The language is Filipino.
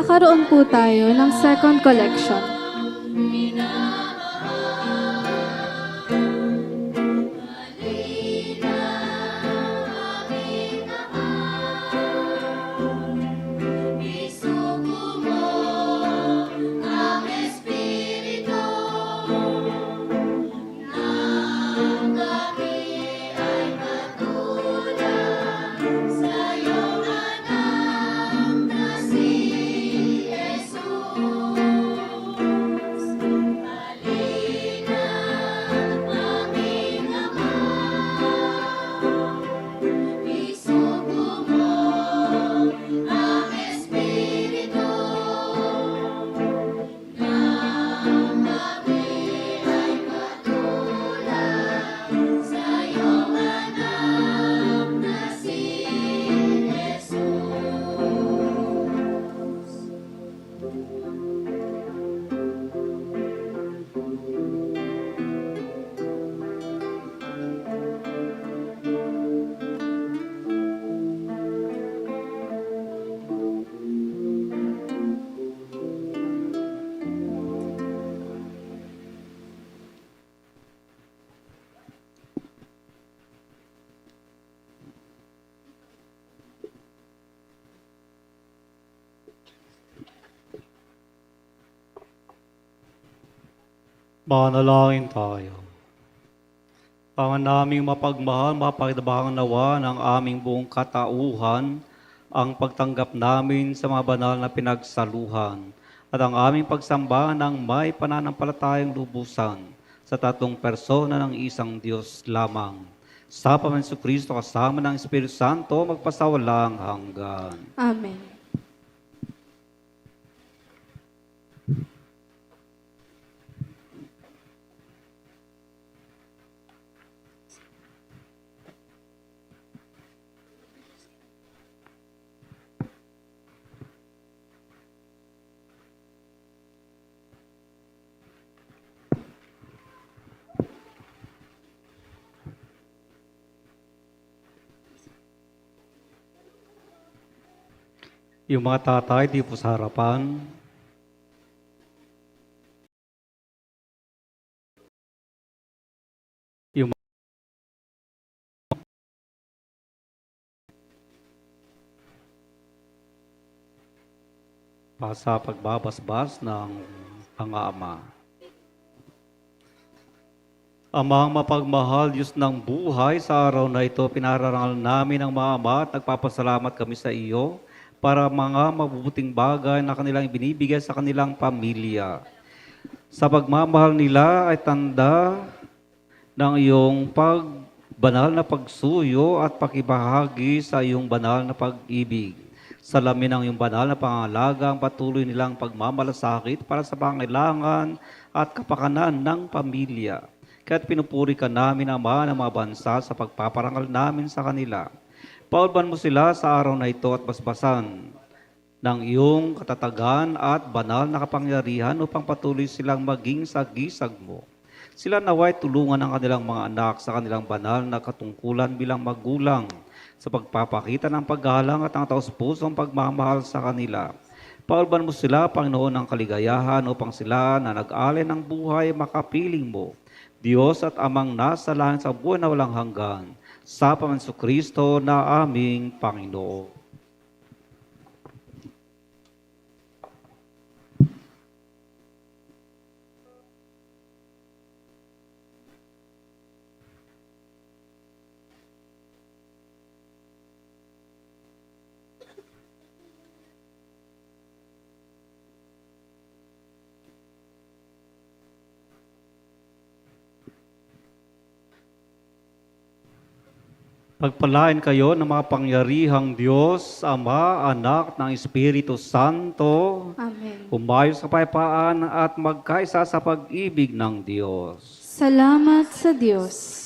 magkakaroon po tayo ng second collection. Manalangin tayo. Pangan naming mapagmahal, mapagdabangan nawa ng aming buong katauhan, ang pagtanggap namin sa mga banal na pinagsaluhan, at ang aming pagsamba ng may pananampalatayang lubusan sa tatlong persona ng isang Diyos lamang. Sa Panginoon Kristo kasama ng Espiritu Santo, magpasawalang hanggan. Amen. Yung mga tatay di po sa harapan, yung pa sa pagbabasbas ng pang-aama. Amang mapagmahal, Diyos ng buhay, sa araw na ito, pinararangal namin ang mga ama at nagpapasalamat kami sa iyo para mga mabubuting bagay na kanilang binibigay sa kanilang pamilya. Sa pagmamahal nila ay tanda ng iyong pagbanal na pagsuyo at pakibahagi sa iyong banal na pag-ibig. Salamin ang iyong banal na pangalaga ang patuloy nilang pagmamalasakit para sa pangailangan at kapakanan ng pamilya. Kaya't pinupuri ka namin, Ama, ng mga bansa sa pagpaparangal namin sa kanila. Paulban mo sila sa araw na ito at basbasan ng iyong katatagan at banal na kapangyarihan upang patuloy silang maging sagisag mo. Sila naway tulungan ang kanilang mga anak sa kanilang banal na katungkulan bilang magulang sa pagpapakita ng paggalang at ang taus-pusong pagmamahal sa kanila. Paulban mo sila, Panginoon, ng kaligayahan upang sila na nag-alay ng buhay makapiling mo. Diyos at Amang nasa langit sa buwan na walang hanggan, sa Pamanso Kristo na aming Panginoon. Pagpalain kayo ng mga pangyarihang Diyos, Ama, Anak, ng Espiritu Santo, Amen. umayo sa kapayapaan at magkaisa sa pag-ibig ng Diyos. Salamat sa Diyos.